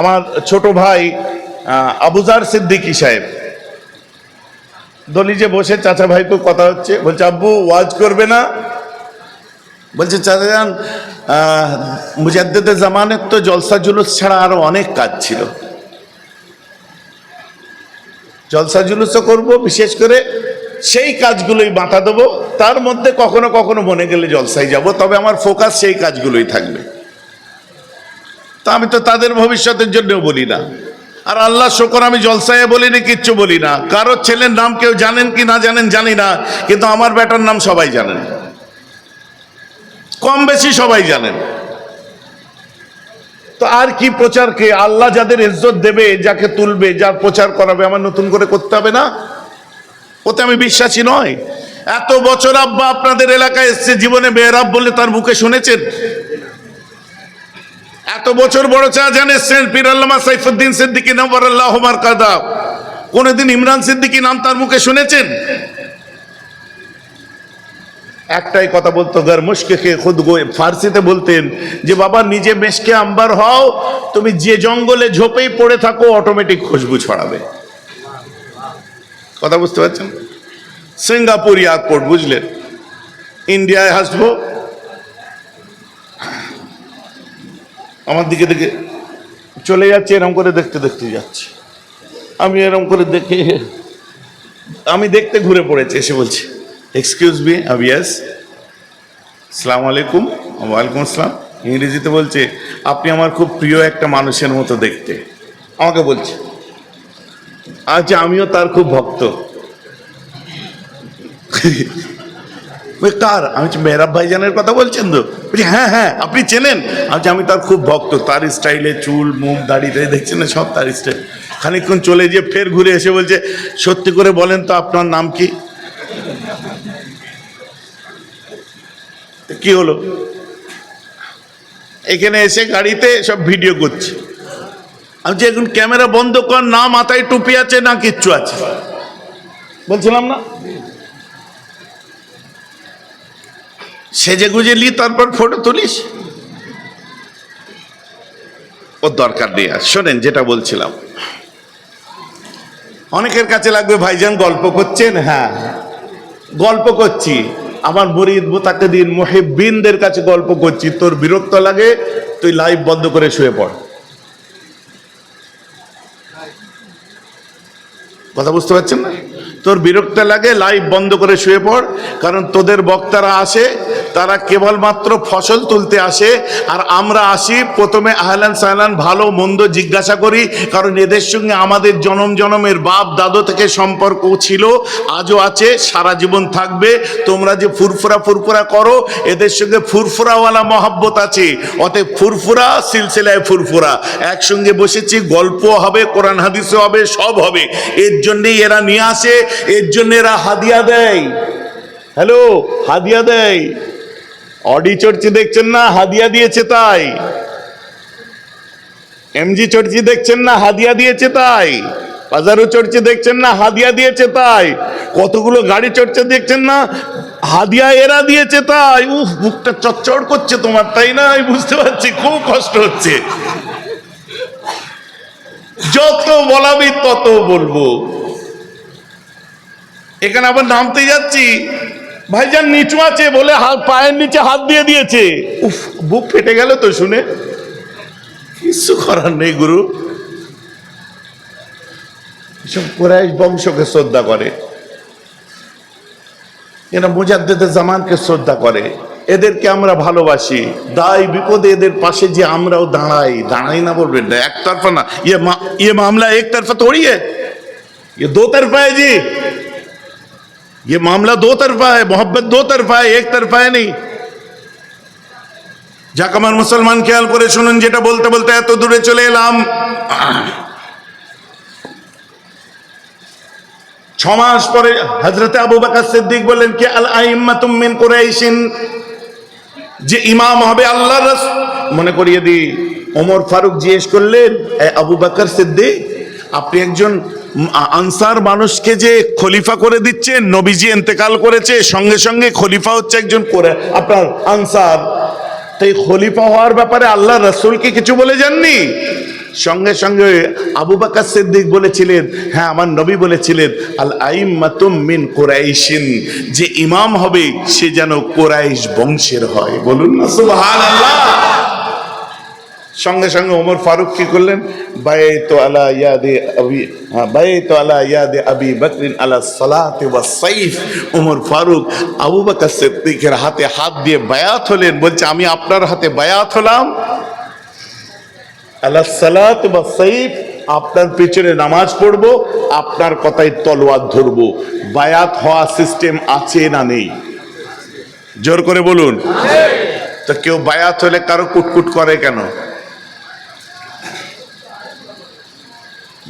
আমার ছোট ভাই আবুজার সিদ্দিকী সাহেব। দলিজে বসে চাচা ভাই তো কথা হচ্ছে, বলছে, আব্বু, ওয়াজ করবে না? বলছে, চাচা যান মুজাদ্দেদে জামানের তো জলসা জুলুস ছাড়া আরও অনেক কাজ ছিল। জলসা জুলুসও করব, বিশেষ করে সেই কাজগুলোই বাঁধা দেবো। তার মধ্যে কখনো কখনো মনে গেলে জলসায় যাব, তবে আমার ফোকাস সেই কাজগুলোই থাকবে। তা আমি তো তাদের ভবিষ্যতের জন্যও বলি না। আর আল্লাহ শকর, আমি জলসায় বলিনি, কিচ্ছু বলি না। কারোর ছেলের নাম কেউ জানেন কি না জানেন, জানি না। কিন্তু আমার বেটার নাম সবাই জানেন। কম বেশি সবাই জানেন। তো আর কি প্রচারকে আল্লাহ যাদের ইজ্জত দেবে, যাকে তুলবে, যার প্রচার করাবে, আমার নতুন করে করতে হবে না? ওতে আমি বিশ্বাসী নয়। এত বছর আব্বা আপনাদের এলাকায় এসছে, জীবনে বেহরাব বলে তার মুখে শুনেছেন? এত বছর বড় চা জানেন পীর আল্লামা সাইফুদ্দিন সিদ্দিকী আল্লাহ কাদা কোনদিন ইমরান সিদ্দিকী নাম তার মুখে শুনেছেন? একটাই কথা বলতো, গর মুশকে খুদ গো ফার্সিতে বলতেন যে, বাবা, নিজে মেশকে আম্বার হও, তুমি যে জঙ্গলে ঝোপেই পড়ে থাকো, অটোমেটিক খুশবু ছড়াবে। কথা বুঝতে পারছেন? সিঙ্গাপুর এয়ারপোর্ট, বুঝলেন? ইন্ডিয়ায় হাসবো আমার দিকে দিকে চলে যাচ্ছে, এরম করে দেখতে দেখতে যাচ্ছে। আমি এরম করে দেখে, আমি দেখতে ঘুরে পড়েছি, এসে বলছি এক্সকিউজ মি আবিয়াস সালাম আলাইকুম, ওয়ালাইকুম আসসালাম। ইংরেজিতে বলছে, আপনি আমার খুব প্রিয় একটা মানুষের মতো দেখতে। আমাকে বলছে আচ্ছা আমিও তার খুব ভক্ত। বলে, কার? আমি মেহরাব ভাইজানের কথা বলছেন তো? বলছি হ্যাঁ হ্যাঁ আপনি চেনেন? আমি আমি তার খুব ভক্ত তার স্টাইলে চুল মুখ দাড়ি টাড়ি দেখছেন না সব তার স্টাইল। খানিকক্ষণ চলে গিয়ে ফের ঘুরে এসে বলছে সত্যি করে বলেন তো আপনার নাম কি? কি হলো? এখানে এসে গাড়িতে সব ভিডিও করছে। আমি যে এখন ক্যামেরা বন্ধ কর না মাথায় টুপি আছে না কিচ্ছু আছে। বলছিলাম না? সেজে গুজে লি, তারপর ফটো তুলিস। ওর দরকার নেই আর। শোনেন, যেটা বলছিলাম। অনেকের কাছে লাগবে, ভাইজান, গল্প করছেন? হ্যাঁ। গল্প করছি। আমার মরিদ মোতাকে দিন মহিবিনদের কাছে গল্প করছি। তোর বিরক্ত লাগে, তুই লাইভ বন্ধ করে শুয়ে পড়। কথা বুঝতে পারছেন না? তোর বিরক্ত লাগে, লাইভ বন্ধ করে শুয়ে পড়, কারণ তোদের বক্তারা আসে তারা কেবলমাত্র ফসল তুলতে আসে, আর আমরা আসি প্রথমে আহলান সাহলান, ভালো মন্দ জিজ্ঞাসা করি, কারণ এদের সঙ্গে আমাদের জনম জনমের বাপ দাদু থেকে সম্পর্ক ছিল, আজও আছে, সারা জীবন থাকবে, তোমরা যে ফুরফুরা ফুরফুরা করো, এদের সঙ্গে ফুরফুরাওয়ালা মহাব্বত আছে, অতএব ফুরফুরা সিলসিলায় ফুরফুরা। একসঙ্গে বসেছি গল্প হবে, কোরআন হাদিসও হবে, সব হবে। এর জন্যেই এরা নিয়ে আসে, এর জন্য এরা হাদিয়া দেয়। হ্যালো, হাদিয়া দেয়। অডি চর্চি দেখছেন না, হাদিয়া দিয়েছে তাই। এমজি চর্চি দেখছেন না, হাদিয়া দিয়েছে তাই। বাজারু চর্চি দেখছেন না, হাদিয়া দিয়েছে তাই। কতগুলো গাড়ি চড়ছে দেখছেন না, হাদিয়া এরা দিয়েছে তাই। উফ বুকটা চচ্চড় করছে তোমার, তাই না? আমি বুঝতে পারছি, খুব কষ্ট হচ্ছে। যত বলাবি তত বলব। এখানে আবার নামতে যাচ্ছি। ভাইজান নিচু আছে বলে হাত পায়ের নিচে হাত দিয়ে দিয়েছে। উফ, বুক ফেটে গেল তো শুনে। কিছু করার নেই, গুরু। এসব কোরআশ বংশকে শ্রদ্ধা করে। এরা মুজাদ্দেদের জামানকে শ্রদ্ধা করে। এদেরকে আমরা ভালোবাসি। দায় বিপদে এদের পাশে যে আমরাও দাঁড়াই। দাঁড়াই না বলবেন না, একতরফা না। ইয়ে, ইয়ে মামলা একতরফা তোড়িয়ে ইয়ে দো তরফা জি। ये मामला दो तरफा है मोहब्बत दो तरफा है एक तरफा है नहीं যাক আমার মুসলমান খেয়াল করে শুনুন যেটা বলতে বলতে এত দূরে চলে এলাম ছ মাস পরে হজরতে আবু বাকর সিদ্দিক বললেন কি আল আইম্মাতুম মিন কুরাইশিন যে ইমাম হবে আল্লাহর রাস- মনে করিয়ে দি ওমর ফারুক জিজ্ঞেস করলেন "এ আবু বাকর সিদ্দিক আপনি একজন উম, আ- আনসার মানুষকে যে খলিফা করে দিচ্ছেন নবীজি ইন্তেকাল করেছে, সঙ্গে সঙ্গে খলিফা হচ্ছে একজন করে, আপনার আনসার। তাই খলিফা হওয়ার ব্যাপারে আল্লাহ রসুলকে কিছু বলে যাননি? সঙ্গে সঙ্গে আবু বাকার সিদ্দিক বলেছিলেন হ্যাঁ আমার নবী বলেছিলেন, আল আইম মাতুম মিন কোরাইশিন, যে ইমাম হবে সে যেন কোরাইশ বংশের হয়। বলুন না, সুবহানাল্লাহ। সঙ্গে সঙ্গে ওমর ফারুক কি করলেন? বায়ে আলা ইয়াদে আবি হ্যাঁ, বায়ে তো আলা ইয়াদে আবি বকরিন আলা সালাতে ওয়া সাইফ। ওমর ফারুক আবু বকর সিদ্দিকের হাতে হাত দিয়ে বায়াত হলেন বলছে আমি আপনার হাতে বায়াত হলাম। আলা সালাত ওয়া সাইফ আপনার পিছনে নামাজ পড়ব আপনার কথায় তলোয়ার ধরবো। বায়াত হওয়া সিস্টেম আছে না নেই? জোর করে বলুন। তো কেউ বায়াত হলে কারও কুটকুট করে কেন?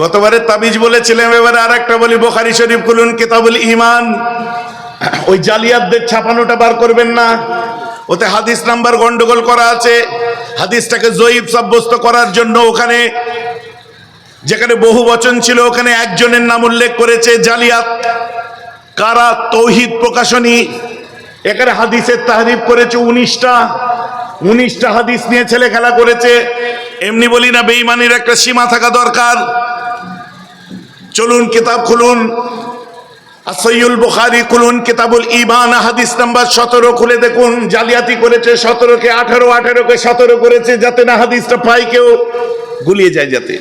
গতবারে তাবিজ বলেছিলাম, এবারে আর একটা বলি, বোখারি শরীফ খুলুন, কিতাবুল ইমান ওই জালিয়াতদের ছাপানোটা বার করবেন না। ওতে হাদিস নাম্বার গন্ডগোল করা আছে। হাদিসটাকে জয়ীব সাব্যস্ত করার জন্য ওখানে, যেখানে বহু বচন ছিল, ওখানে একজনের নাম উল্লেখ করেছে, জালিয়াত। কারা? তৌহিদ প্রকাশনী। এখানে হাদিসের তাহরিফ করেছে উনিশটা। উনিশটা হাদিস নিয়ে ছেলে খেলা করেছে। এমনি বলি না বেইমানির একটা সীমা থাকা দরকার। চলুন কিতাব খুলুন। আসইউল বুখারি খুলুন কিতাবুল ইমান হাদিস নাম্বার সতেরো খুলে দেখুন। জালিয়াতি করেছে সতেরোকে আঠারো, আঠারোকে সতেরো করেছে যাতে না হাদিসটা পাই কেউ। গুলিয়ে যায় যাতে।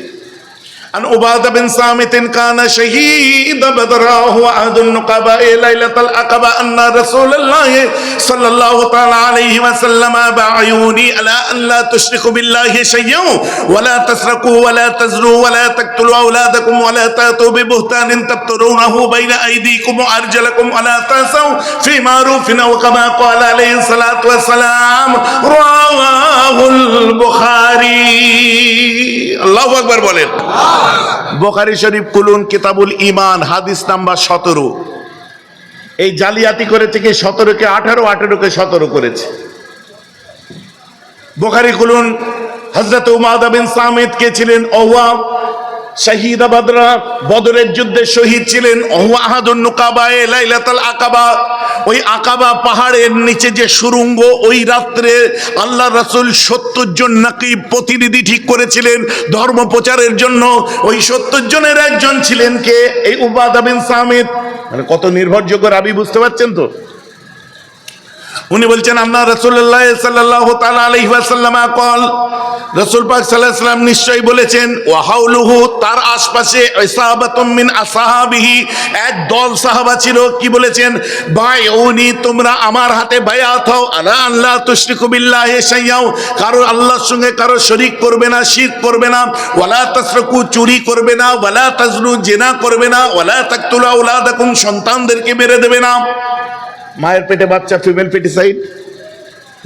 عن عبادة بن صامت كان شهيد بدر هو أحد النقباء ليلة العقبة أن رسول الله صلى الله تعالى عليه وسلم باعوني على أن لا تشركوا بالله شيئا ولا تسرقوا ولا تزنوا ولا تقتلوا أولادكم ولا تأتوا ببهتان تبترونه بين أيديكم وأرجلكم ولا تعصوا في معروف أو كما قال عليه الصلاة والسلام رواه البخاري الله أكبر বলেন বোখারি শরীফ কুলুন কিতাবুল ইমান হাদিস নাম্বার সতেরো। এই জালিয়াতি করে থেকে সতেরোকে আঠারো, আঠারোকে সতেরো করেছে। বোখারি কুলুন হজরত উমাদ বিন সামিদ কে ছিলেন ওয়া শাহিদ বাদরা বদরের যুদ্ধে শহীদ ছিলেন। আকাবা। ওই আকাবা পাহাড়ের নিচে যে সুরঙ্গ, ওই রাত্রে আল্লাহ রাসূল সত্তর জন নাকি প্রতিনিধি ঠিক করেছিলেন ধর্ম প্রচারের জন্য। ওই সত্তর জনের একজন ছিলেন কে? এই উবাদা বিন মানে কত নির্ভরযোগ্য রাবি বুঝতে পারছেন তো? উনি বলছেন আপনার রসুল্লাহ সাল্লাহ তালা আলহি ওয়াসাল্লাম কল। রসুল পাক সাল্লাহ সাল্লাম নিশ্চয়ই বলেছেন ওয়াহাউলুহু তার আশপাশে আসাহাবিহি। এক দল সাহাবা ছিল, কি বলেছেন ভাই বায়উনি তোমরা আমার হাতে বায়াত হও, আলা আল্লাহ তুশরিকু বিল্লাহি শাইয়াও কারও আল্লাহর সঙ্গে কারও শরীক করবে না, শিরক করবে না, ওয়ালা তাসরাকু, চুরি করবে না, ওয়ালা তাজনু, জেনা করবে না, ওয়ালা তাকতুলু আওলাদাকুম, সন্তানদেরকে মেরে দেবে না। মায়ের পেটে বাচ্চা ফিমেল পেটিসাইড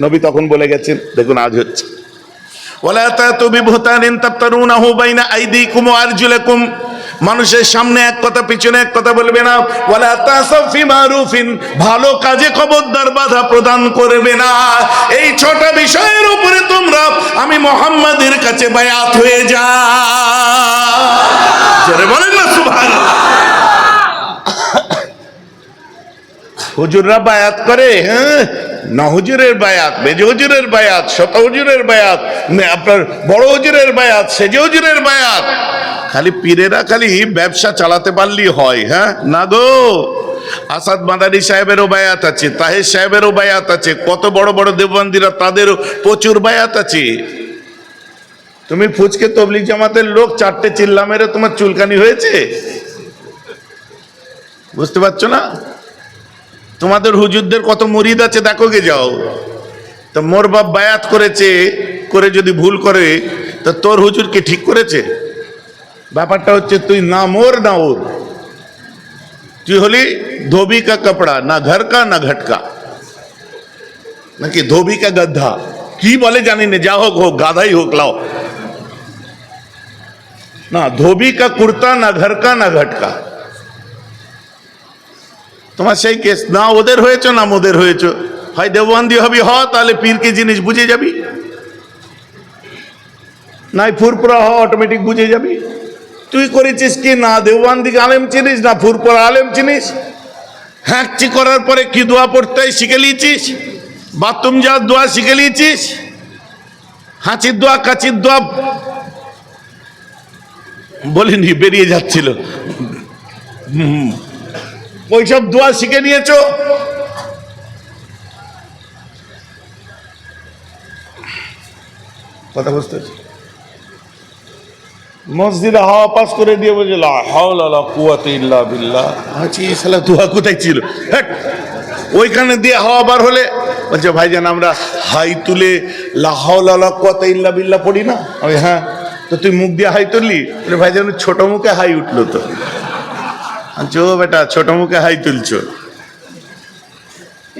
নবী তখন বলে গেছেন, দেখুন, আজ হচ্ছে। ওয়া আরজুলাকুম। মানুষের সামনে এক কথা, পিছনে এক কথা বলবে না। ভালো কাজে খবরদার বাধা প্রদান করবে না। এই ছটা বিষয়ের উপরে তোমরা, আমি মোহাম্মদের কাছে বায়াত হয়ে যা বলেন না, সুবহানাল্লাহ। হুজুররা বায়াত করে। হ্যাঁ না হুজুরের বায়াত, মেজ হুজুরের বায়াত শত হুজুরের বায়াত আপনার বড় হুজুরের বায়াত, সেজে হুজুরের বায়াত। খালি পীরেরা খালি ব্যবসা চালাতে পারলেই হয় হ্যাঁ? না গো, আসাদ মাদারি সাহেবেরও বায়াত আছে, তাহের সাহেবেরও বায়াত আছে, কত বড় বড় দেববন্দিরা তাদেরও প্রচুর বায়াত আছে। তুমি ফুচকে তবলিক জামাতের লোক, চারটে চিল্লা মেরে তোমার চুলকানি হয়েছে? বুঝতে পারছ না? তোমাদের হুজুরদের কত মুরিদ আছে দেখো গে যাও। তো মোর বাপ বায়াত করেছে, করে যদি ভুল করে, তো তোর হুজুর কি ঠিক করেছে? ব্যাপারটা হচ্ছে তুই না মোর না ওর। তুই হলি ধোবি কা কাপড়া, না ঘর কা, না ঘটকা নাকি ধোবি কা গদ্ধা কি বলে জানি না, যা হোক হোক গাধাই হোক, লাও। না, ধোবি কা কুর্তা, না ঘর কা, না ঘটকা তোমার সেই কেস, না ওদের হয়েছে, না মোদের হয়েছে। হয় দেওবন্দি হবি, হ, তাহলে পীর কি জিনিস বুঝে যাবি? নাই ফুরপুরা হ অটোমেটিক বুঝে যাবি। তুই করেছিস কি? না দেওবন্দি আলেম চিনিস, না ফুরপুরা আলেম চিনিস? হ্যাঁকচি করার পরে কি দোয়া পড়তে শিখে নিয়েছিস? বাথরুম যাওয়ার দোয়া শিখে নিয়েছিস? হাঁচির দোয়া, কাচির দোয়া বলিনি, বেরিয়ে যাচ্ছিল। ওইসব দোয়া শিখে নিয়েছো? কথা বুঝতে? মসজিদে হাওয়া পাস করে দিয়ে বলছে, লা হাওলা লা কুওয়াতা ইল্লা বিল্লাহ। এই শালা দোয়া কোথায় ছিল! ওইখানে দিয়ে হাওয়া বার হলে বলছে, ভাইজান, আমরা হাই তুলে লা হাওলা লা ইল্লা বিল্লাহ পড়ি না? আমি হ্যাঁ। তো তুই মুখ দিয়ে হাই তুললি? ওই ছোট মুখে হাই উঠল তো। ও বেটা, ছোট মুখে হাই তুলছো।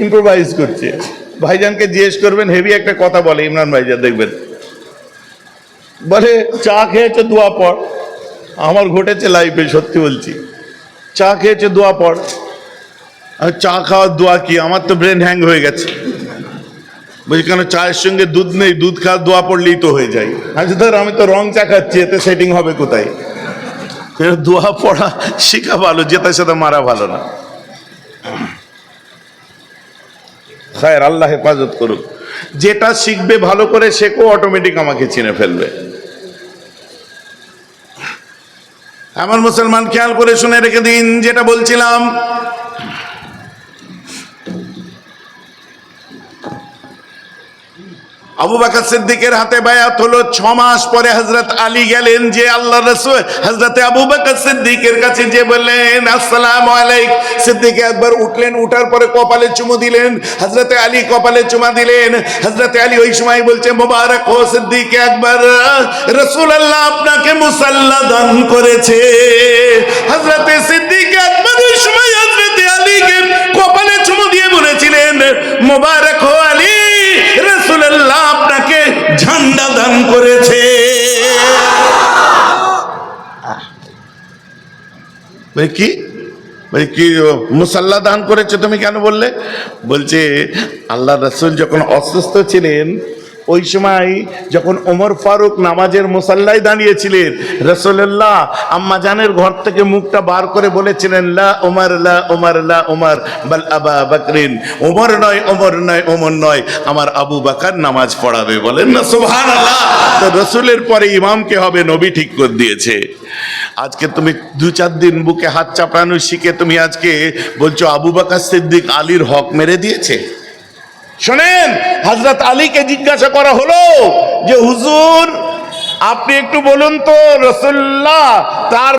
ইম্প্রোভাইজ করছে। ভাইজানকে জিজ্ঞেস করবেন, হেভি একটা কথা বলে, ইমরান ভাইজান দেখবেন। বলে, চা খেয়েছে দোয়া পড় আমার ঘটেছে লাইফে সত্যি বলছি। চা খেয়েছে দোয়া পর? আর চা খাওয়ার দোয়া কি? আমার তো ব্রেন হ্যাং হয়ে গেছে। বলছি, কেন চায়ের সঙ্গে দুধ নেই? দুধ খাওয়ার দোয়া পড়লেই তো হয়ে যায়। আচ্ছা ধর, আমি তো রং চা খাচ্ছি, এতে সেটিং হবে কোথায়? দোয়া পড়া শেখা ভালো, জেতার সাথে মারা ভালো না। খায়ের আল্লাহ হেফাজত করুক। যেটা শিখবে ভালো করে শেখো অটোমেটিক আমাকে চিনে ফেলবে। আমার মুসলমান খেয়াল করে শুনে রেখে দিন, যেটা বলছিলাম আবু বাকর সিদ্দিকের হাতে বায়াত হলো, ছ মাস পরে হজরত আলী গেলেন যে আল্লাহ রসুল। হজরতে আবু বাকর সিদ্দিকের কাছে যে বললেন, আসসালাম আলাইক। সিদ্দিক একবার উঠলেন, উঠার পরে কপালে চুমু দিলেন। হজরতে আলী কপালে চুমা দিলেন। হজরতে আলী ওই সময় বলছে মোবারক ও সিদ্দিক, একবার রসুল আল্লাহ আপনাকে মুসাল্লা দান করেছে। হজরতে সিদ্দিক একবার ওই সময় হজরতে আলীকে কপালে চুমু দিয়ে বলেছিলেন, মোবারক ও আলী রসুল্লাহ আপনাকে ঝান্ডা দান করেছে। কি? কি, মুসাল্লা দান করেছে তুমি কেন বললে? বলছে, আল্লাহ রসুল যখন অসুস্থ ছিলেন ওই সময় যখন ওমর ফারুক নামাজের মুসাল্লায় দাঁড়িয়েছিলেন রসুল্লাহ আম্মা জানের ঘর থেকে মুখটা বার করে বলেছিলেন, লা ওমর লা ওমর লা ওমর বাল আবা বাকরিন। ওমর নয় ওমর নয় ওমর নয়, আমার আবু বাকার নামাজ পড়াবে, বলেন না, সুবহানাল্লাহ। তো রসুলের পরে ইমামকে হবে, নবী ঠিক করে দিয়েছে। আজকে তুমি দু চার দিন বুকে হাত চাপড়ানো শিখে তুমি আজকে বলছো, আবু বাকার সিদ্দিক আলীর হক মেরে দিয়েছে? শোনেন হজরত আলীকে জিজ্ঞাসা করা হলো যে হুজুর আপনি একটু বলুন তো রসুল্লাহ তার